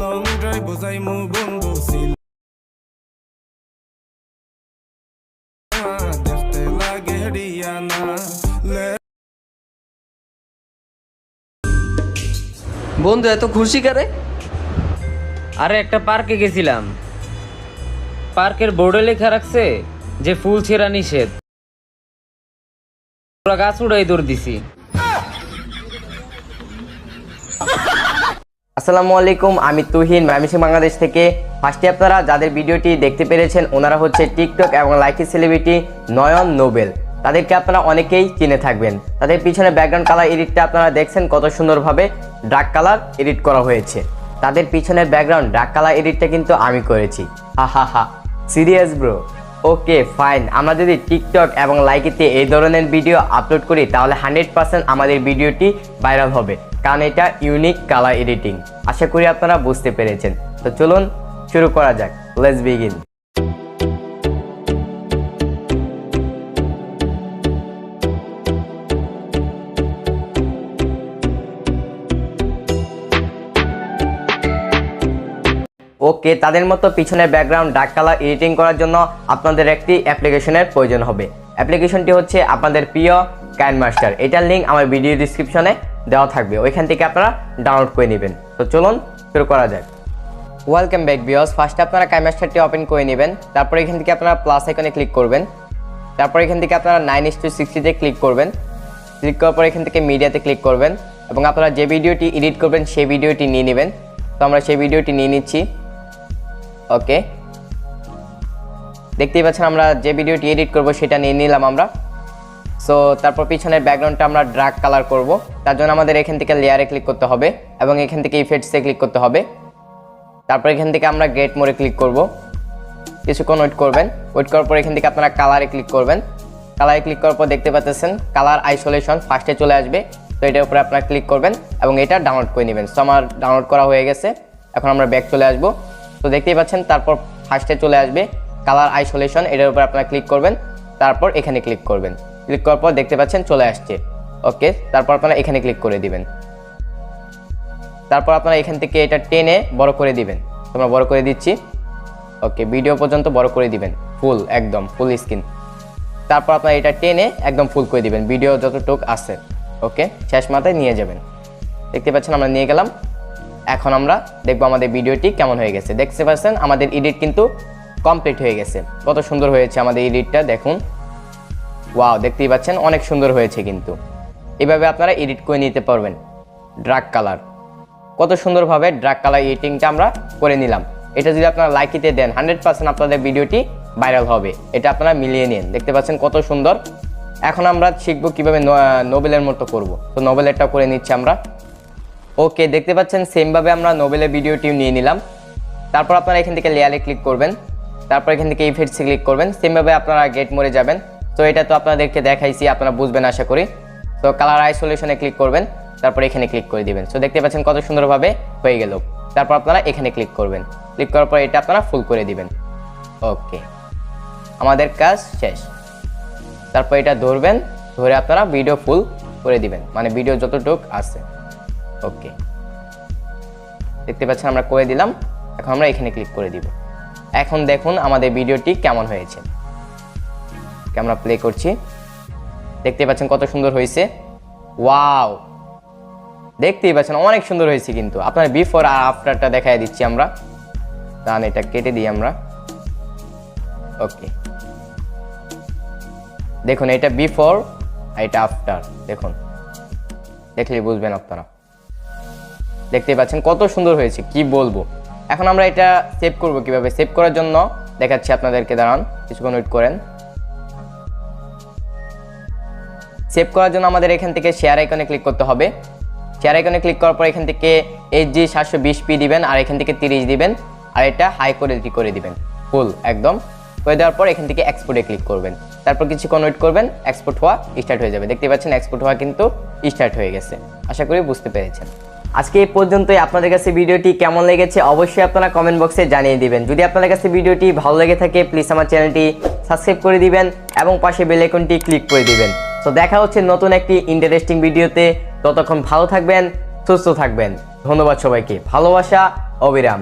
Long drive বোঝাই মু বন্ধু ছিল দেখতে লাগে বন্ধু এত খুশি করে? আরে একটা পার্কে গেছিলাম। পার্কের বোর্ডে লেখা রাখছে যে ফুল ছেঁড়া নিষেধ। পুরা গাছ উড়াই দৌড় দিছি। আসসালামু আলাইকুম, আমি তুহিন ময়মনসিং বাংলাদেশ থেকে। ফার্স্টে আপনারা যাদের ভিডিওটি দেখতে পেরেছেন, ওনারা হচ্ছে টিকটক এবং লাইকি সেলিব্রিটি নয়ন নোবেল। তাদেরকে আপনারা অনেকেই চিনে থাকবেন। তাদের পিছনে ব্যাকগ্রাউন্ড কালার এডিটটা আপনারা দেখছেন কত সুন্দরভাবে ডার্ক কালার এডিট করা হয়েছে। তাদের পিছনের ব্যাকগ্রাউন্ড ডার্ক কালার এডিটটা কিন্তু আমি করেছি। হা হা হা। Serious, bro? Okay, fine. আমরা যদি টিকটক এবং লাইকিতে এই ধরনের ভিডিও আপলোড করি, তাহলে হান্ড্রেড পার্সেন্ট আমাদের ভিডিওটি ভাইরাল হবে। কারণ এটা ইউনিক কালার এডিটিং আশা করি আপনারা বুঝতে পেরেছেন। তো চলুন শুরু করা যাক। লেটস বিগিন ওকে তাদের মতো পিছনের ব্যাকগ্রাউন্ড ডার্ক কালার এডিটিং করার জন্য আপনাদের একটি অ্যাপ্লিকেশনের প্রয়োজন হবে। অ্যাপ্লিকেশনটি হচ্ছে আপনাদের প্রিয় কাইন মাস্টার এটার লিঙ্ক আমার ভিডিও ডিসক্রিপশনে দেওয়া থাকবে। ওইখান থেকে আপনারা ডাউনলোড করে নেবেন। তো চলুন শুরু করা যাক। ওয়েলকাম ব্যাক বিয়স ফার্স্টে আপনারা কাইন মাস্টারটি ওপেন করে নেবেন। তারপর এখান থেকে আপনারা প্লাস আইকনে ক্লিক করবেন। তারপর এখান থেকে আপনারা নাইন ইস টু সিক্সটিতে ক্লিক করবেন। ক্লিক করার পর এখান থেকে মিডিয়াতে ক্লিক করবেন। এবং আপনারা যে ভিডিওটি এডিট করবেন, সেই ভিডিওটি নিয়ে নেবেন। তো আমরা সেই ভিডিওটি নিয়ে নিচ্ছি। ওকে দেখতেই পাচ্ছেন, আমরা যে ভিডিওটি এডিট করব সেটা নিয়ে নিলাম আমরা। সো তারপর পিছনের ব্যাকগ্রাউন্ডটা আমরা ড্রাগ কালার করব। তার জন্য আমাদের এখান থেকে লেয়ারে ক্লিক করতে হবে এবং এখান থেকে ইফেক্টসে ক্লিক করতে হবে। তারপর এখান থেকে আমরা গেট মোড়ে ক্লিক করব। কিছুক্ষণ ওয়েট করবেন। ওয়েট করার পর এখান থেকে আপনারা কালারে ক্লিক করবেন। কালারে ক্লিক করার পর দেখতে পাচ্ছেন কালার আইসোলেশন ফার্স্টে চলে আসবে। তো এটার উপরে আপনারা ক্লিক করবেন এবং এটা ডাউনলোড করে নেবেন। সো আমার ডাউনলোড করা হয়ে গেছে। এখন আমরা ব্যাক চলে আসব। তো দেখতেই পাচ্ছেন, তারপর ফার্স্টে চলে আসবে কালার আইসোলেশন এটার উপর আপনারা ক্লিক করবেন, তারপর এখানে ক্লিক করবেন। ক্লিক করার পর দেখতে পাচ্ছেন চলে আসছে। ওকে তারপর আপনারা এখানে ক্লিক করে দিবেন। তারপর আপনারা এখান থেকে এটা টেনে বড় করে দিবেন। তোমরা বড় করে দিচ্ছি। ওকে ভিডিও পর্যন্ত বড় করে দিবেন। ফুল একদম ফুল স্ক্রিন তারপর আপনারা এটা টেনে একদম ফুল করে দিবেন। ভিডিও যতটুক আছে ওকে শেষ মাথায় নিয়ে যাবেন। দেখতে পাচ্ছেন আমরা নিয়ে গেলাম। এখন আমরা দেখব আমাদের ভিডিওটি কেমন হয়ে গেছে। দেখতে পাচ্ছেন, আমাদের এডিট কিন্তু কমপ্লিট হয়ে গেছে। কত সুন্দর হয়েছে আমাদের এডিটটা দেখুন। ওয়াও দেখতেই পাচ্ছেন, অনেক সুন্দর হয়েছে কিন্তু। এভাবে আপনারা এডিট করে নিতে পারবেন ড্রাগ কালার কত সুন্দরভাবে ড্রাগ কালার এডিটিংটা আমরা করে নিলাম। এটা যদি আপনারা লাইকিতে দেন হান্ড্রেড পার্সেন্ট আপনাদের ভিডিওটি ভাইরাল হবে। এটা আপনারা মিলিয়ে নিন। দেখতে পাচ্ছেন কত সুন্দর। এখন আমরা শিখব কীভাবে নোবেলের মতো করব। তো নোবেলেরটা করে নিচ্ছি আমরা। ওকে দেখতে পাচ্ছেন সেমভাবে আমরা নোবেলের ভিডিওটি নিয়ে নিলাম। তারপর আপনারা এখান থেকে লেয়ারে ক্লিক করবেন। তারপর এখান থেকে ইফেক্টসে ক্লিক করবেন। সেমভাবে আপনারা গেট মোড়ে যাবেন। তো এটা তো আপনাদেরকে দেখাইছি, আপনারা বুঝবেন আশা করি। তো কালার আইসোলেশনে ক্লিক করবেন, তারপর এখানে ক্লিক করে দিবেন। সো দেখতে পাচ্ছেন কত সুন্দরভাবে হয়ে গেল। তারপর আপনারা এখানে ক্লিক করবেন। ক্লিক করার পর এটা আপনারা ফুল করে দিবেন। ওকে আমাদের কাজ শেষ। তারপর এটা ধরবেন, ধরে আপনারা ভিডিও ফুল করে দিবেন। মানে ভিডিও যতটুক আছে। ওকে দেখতে পাচ্ছেন, আমরা করে দিলাম। এখন আমরা এখানে ক্লিক করে দিব। এখন দেখুন আমাদের ভিডিওটি কেমন হয়েছে। আমরা প্লে করছি। দেখতে পাচ্ছেন কত সুন্দর হয়েছে। ওয়াও দেখতেই পাচ্ছেন অনেক সুন্দর হয়েছে কিন্তু। আপনার বিফোর আর আফটারটা দেখাই দিচ্ছি আমরা। তাহলে এটা কেটে দিই আমরা। ওকে দেখুন, এটা বিফোর আর এটা আফটার দেখুন। দেখলে বুঝবেন আপনারা। দেখতেই পাচ্ছেন কত সুন্দর হয়েছে, কি বলব? এখন আমরা এটা সেভ করব কীভাবে? সেভ করার জন্য দেখাচ্ছি আপনাদেরকে, দাঁড়ান, কিছুক্ষণ ওয়েট করেন। সেভ করার জন্য আমাদের এখান থেকে শেয়ার আইকনে ক্লিক করতে হবে। শেয়ার আইকনে ক্লিক করার পর এখান থেকে এইচ জি সাতশো বিশ পি দিবেন আর এখান থেকে তিরিশ দিবেন আর এটা হাই কোয়ালিটি করে দিবেন। ফুল একদম। করে দেওয়ার পর এখান থেকে এক্সপোর্টে ক্লিক করবেন। তারপর কিছুক্ষণ ওয়েট করবেন এক্সপোর্ট হওয়া স্টার্ট হয়ে যাবে। দেখতে পাচ্ছেন এক্সপোর্ট হওয়া কিন্তু স্টার্ট হয়ে গেছে। আশা করি বুঝতে পেরেছেন। আজকে এই পর্যন্তই। আপনাদের কাছে ভিডিওটি কেমন লেগেছে অবশ্যই আপনারা কমেন্ট বক্সে জানিয়ে দিবেন। যদি আপনাদের কাছে ভিডিওটি ভালো লেগে থাকে প্লিজ আমার চ্যানেলটি সাবস্ক্রাইব করে দিবেন এবং পাশে বেল আইকনটি ক্লিক করে দিবেন। তো দেখা হচ্ছে নতুন একটি ইন্টারেস্টিং ভিডিওতে। ততক্ষণ ভালো থাকবেন, সুস্থ থাকবেন। ধন্যবাদ সবাইকে। ভালোবাসা, অবিরাম।